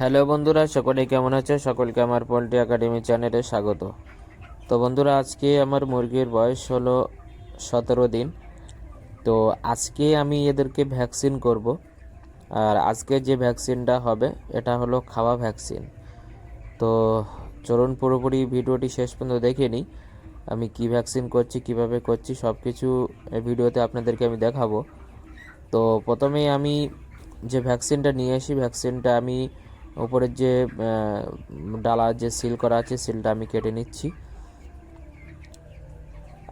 Hello বন্ধুরা, সকলে কেমন আছে? সকলকে আমার পোলট্রি একাডেমি চ্যানেলে স্বাগত। তো বন্ধুরা, আজকে আমার মুরগির বয়স হলো সতেরো দিন। তো আজকে আমি এদেরকে ভ্যাকসিন করব। আর আজকে যে ভ্যাকসিনটা হবে, এটা হলো খাওয়া ভ্যাকসিন। তো চলুন পুরোপুরি ভিডিওটি শেষ পর্যন্ত দেখে নিই। আমি কি ভ্যাকসিন করছি, কীভাবে করছি সব কিছু ভিডিওতে আপনাদেরকে আমি দেখাবো। তো প্রথমেই আমি যে ভ্যাকসিনটা নিয়ে আসি, ভ্যাকসিনটা আমি উপরের যে ডালা যে সিল করা আছে, সিলটা আমি কেটে নিচ্ছি।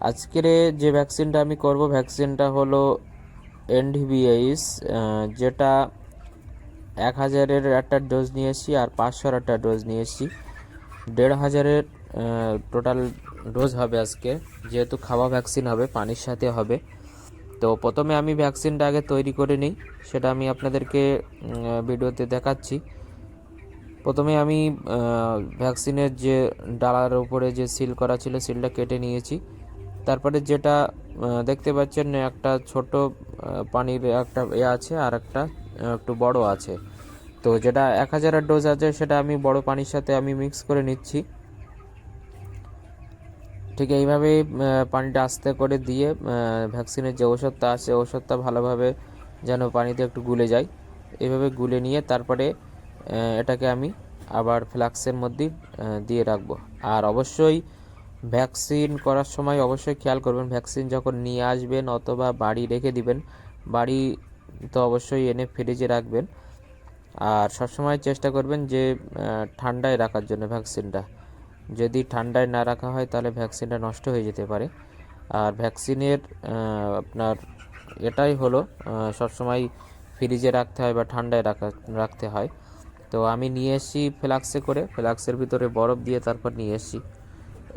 আজকের যে ভ্যাকসিনটা আমি করব, ভ্যাকসিনটা হলো এনডিবিএইস যেটা এক হাজারের একটা ডোজ নিয়ে এসেছি আর পাঁচশোর একটা ডোজ নিয়ে এসেছি দেড় হাজারের টোটাল ডোজ হবে আজকে, যেহেতু খাওয়া ভ্যাকসিন হবে, পানির সাথে হবে। তো প্রথমে আমি ভ্যাকসিনটা আগে তৈরি করে নিই, সেটা আমি আপনাদেরকে ভিডিওতে দেখাচ্ছি। প্রথমে আমি ভ্যাকসিনের যে ডালার উপরে যে সিল করা ছিল সিলটা কেটে নিয়েছি। তারপরে যেটা দেখতে পাচ্ছেন, একটা ছোট পানির একটা এ আছে আর একটা একটু বড় আছে। তো যেটা এক হাজারের ডোজ আছে, সেটা আমি বড় পানির সাথে আমি মিক্স করে নিচ্ছি। ঠিক এইভাবে পানিটা আস্তে করে দিয়ে ভ্যাকসিনের যে ওষুধটা আছে ওষুধটা ভালোভাবে যেন পানিতে একটু গুলে যায়। এইভাবে গুলে নিয়ে তারপরে এটাকে আমি আবার ফ্লাক্সের মধ্যে দিয়ে রাখব। আর অবশ্যই ভ্যাকসিন করার সময় অবশ্যই খেয়াল করবেন, ভ্যাকসিন যখন নিয়ে আসবেন অথবা বাড়ি রেখে দিবেন, বাড়ি তো অবশ্যই এনে ফ্রিজে রাখবেন। আর সবসময় চেষ্টা করবেন যে ঠান্ডায় রাখার জন্য ভ্যাকসিনটা। যদি ঠান্ডায় না রাখা হয় তাহলে ভ্যাকসিনটা নষ্ট হয়ে যেতে পারে। আর ভ্যাকসিনের আপনার এটাই হলো সবসময় ফ্রিজে রাখতে হয় বা ঠান্ডায় রাখা, রাখতে হয়। তো আমি নিয়ে এসেছি ফ্লাক্সে করে ফ্লাক্সের ভিতরে বরফ দিয়ে তারপর নিয়ে এসেছি।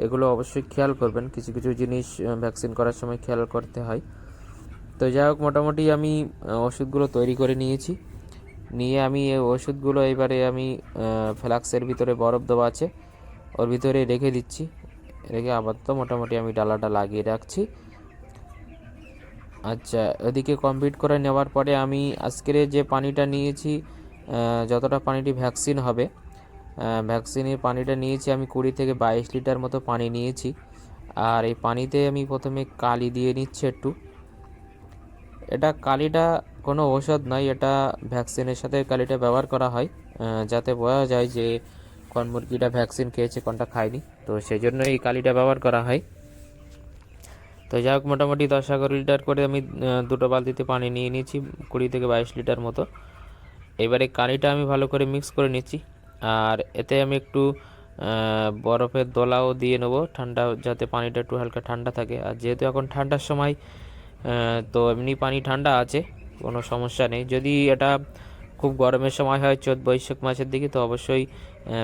এগুলো অবশ্যই খেয়াল করবেন, কিছু কিছু জিনিস ভ্যাকসিন করার সময় খেয়াল করতে হয়। তো যাই হোক, মোটামুটি আমি ওষুধগুলো তৈরি করে নিয়েছি। নিয়ে আমি এই ওষুধগুলো এবারে আমি ফ্লাক্সের ভিতরে বরফ দেওয়া আছে, ওর ভিতরে রেখে দিচ্ছি। রেখে আবার তো মোটামুটি আমি ডালাটা লাগিয়ে রাখছি। আচ্ছা ওদিকে কমপ্লিট করে নেওয়ার পরে আমি আজকের যে পানিটা নিয়েছি যতটা পানিটি ভ্যাকসিন হবে ভ্যাকসিনের পানিটা নিয়েছি আমি কুড়ি থেকে বাইশ লিটার মতো পানি নিয়েছি। আর এই পানিতে আমি প্রথমে কালি দিয়ে নিচ্ছি একটু। এটা কালিটা কোনো ঔষধ নয়, এটা ভ্যাকসিনের সাথে কালিটা ব্যবহার করা হয় যাতে বোঝা যায় যে কোন মুরগিটা ভ্যাকসিন খেয়েছে, কোনটা খায়নি। তো সেই জন্য এই কালিটা ব্যবহার করা হয়। তো যাই হোক, মোটামুটি দশ এগারো লিটার করে আমি দুটো বালতিতে পানি নিয়ে নিয়েছি, কুড়ি থেকে বাইশ লিটার মতো। এবারে কালিটা আমি ভালো করে মিক্স করে নিচ্ছি। আর এতে আমি একটু বরফের দোলাও দিয়ে নেব, ঠান্ডা যাতে পানিটা একটু হালকা ঠান্ডা থাকে। আর যেহেতু এখন ঠান্ডার সময় তো এমনি পানি ঠান্ডা আছে, কোনো সমস্যা নেই। যদি এটা খুব গরমের সময় হয় চোদ্দ বৈশাখ মাসের দিকে, তো অবশ্যই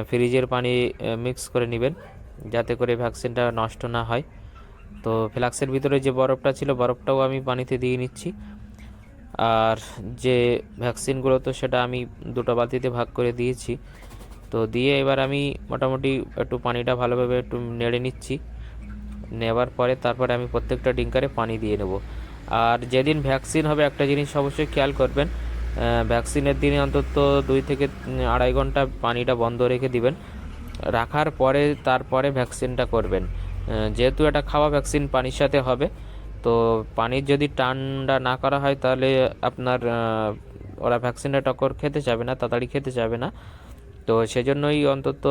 ফ্রিজের পানি মিক্স করে নেবেন, যাতে করে ভ্যাকসিনটা নষ্ট না হয়। তো ফ্লাক্সের ভিতরে যে বরফটা ছিল, বরফটাও আমি পানিতে দিয়ে নিচ্ছি। আর যে ভ্যাকসিনগুলো তো সেটা আমি দুটো বালতিতে ভাগ করে দিয়েছি। তো দিয়ে এবার আমি মোটামুটি একটু পানিটা ভালোভাবে একটু নেড়ে নিচ্ছি। নেওয়ার পরে তারপরে আমি প্রত্যেকটা ডিঙ্কারে পানি দিয়ে নেব। আর যেদিন ভ্যাকসিন হবে একটা জিনিস অবশ্যই খেয়াল করবেন ভ্যাকসিনের দিনে অন্তত দুই থেকে আড়াই ঘণ্টা পানিটা বন্ধ রেখে দিবেন। রাখার পরে তারপরে ভ্যাকসিনটা করবেন। যেহেতু এটা খাওয়া ভ্যাকসিন পানির সাথে হবে পানির যদি ঠান্ডা না করা হয়, তাহলে আপনার ওরা ভ্যাকসিনটা টক্কর খেতে চাবে না, তাড়াতাড়ি খেতে চাবে না। তো সেজন্যই অন্তত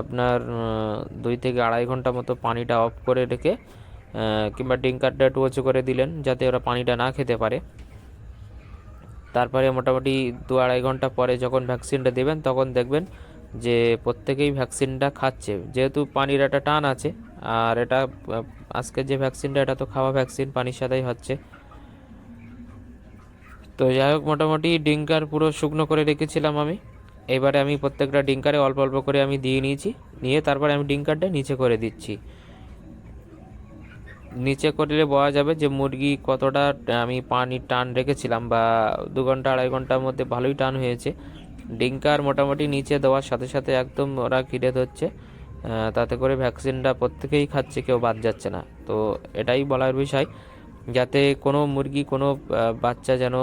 আপনার দুই থেকে আড়াই ঘণ্টা মতো পানিটা অফ করে রেখে কিংবা ডিঙ্কারটা একটু উঁচু করে দিলেন, যাতে ওরা পানিটা না খেতে পারে। তারপরে মোটামুটি দু আড়াই ঘণ্টা পরে যখন ভ্যাকসিনটা দেবেন, তখন দেখবেন যে প্রত্যেকেই ভ্যাকসিনটা খাচ্ছে। যেহেতু পানির একটা টান আছে আর এটা আহ, আজকের যে ভ্যাকসিনটা এটা তো খাওয়া ভ্যাকসিন পানির সাথেই হচ্ছে। তো যাই হোক মোটামুটি ডিঙ্কার পুরো শুকনো করে রেখেছিলাম আমি। এবারে আমি প্রত্যেকটা ডিঙ্কারে অল্প অল্প করে আমি দিয়ে নিয়েছি। নিয়ে তারপরে আমি ডিঙ্কারটা নিচে করে দিচ্ছি। নিচে করলে বলা যাবে যে মুরগি কতটা আমি পানি টান রেখেছিলাম বা দু ঘণ্টা আড়াই ঘণ্টার মধ্যে ভালোই টান হয়েছে। ডিঙ্কার মোটামুটি নিচে দেওয়ার সাথে সাথে একদম ওরা ঘিরে ধরছে। তাতে করে ভ্যাকসিনটা প্রত্যেকেই খাচ্ছে, কেউ বাদ যাচ্ছে না। তো এটাই বলার বিষয়। যাতে কোনো মুরগি, কোনো বাচ্চা যেন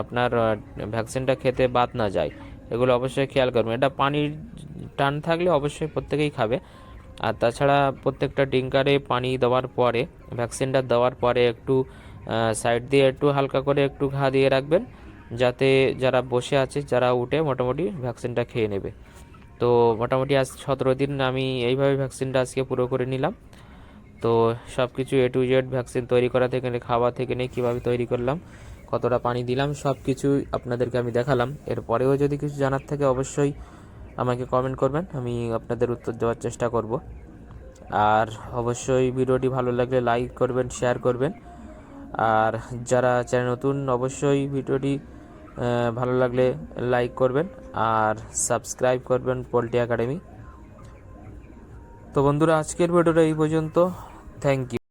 আপনার ভ্যাকসিনটা খেতে বাদ না যায়, এগুলো অবশ্যই খেয়াল করবেন। এটা পানির টান থাকলে অবশ্যই প্রত্যেকেই খাবে। আর তাছাড়া প্রত্যেকটা ডিঙ্কারে পানি দেওয়ার পরে, ভ্যাকসিনটা দেওয়ার পরে একটু সাইড দিয়ে একটু হালকা করে একটু ঘা দিয়ে রাখবেন। যাতে যারা বসে আছে, যারা উঠে, মোটামুটি ভ্যাকসিনটা খেয়ে নেবে। তো মোটামুটি আজ সতেরো দিন আমি এইভাবে ভ্যাকসিনটা আজকে পুরো করে নিলাম। তো সব কিছু এ টু জেড ভ্যাকসিন তৈরি করা থেকে খাওয়া থেকে নিয়ে কীভাবে তৈরি করলাম, কতটা পানি দিলাম সব কিছু আপনাদেরকে আমি দেখালাম। এরপরেও যদি কিছু জানার থাকে অবশ্যই আমাকে কমেন্ট করবেন, আমি আপনাদের উত্তর দেওয়ার চেষ্টা করব। আর অবশ্যই ভিডিওটি ভালো লাগলে লাইক করবেন শেয়ার করবেন। আর যারা চ্যানেল নতুন, অবশ্যই ভিডিওটি ভালো লাগলে লাইক করবেন আর সাবস্ক্রাইব করবেন পোলট্রি একাডেমি। তো বন্ধুরা, আজকের ভিডিওটা এই পর্যন্ত। Thank you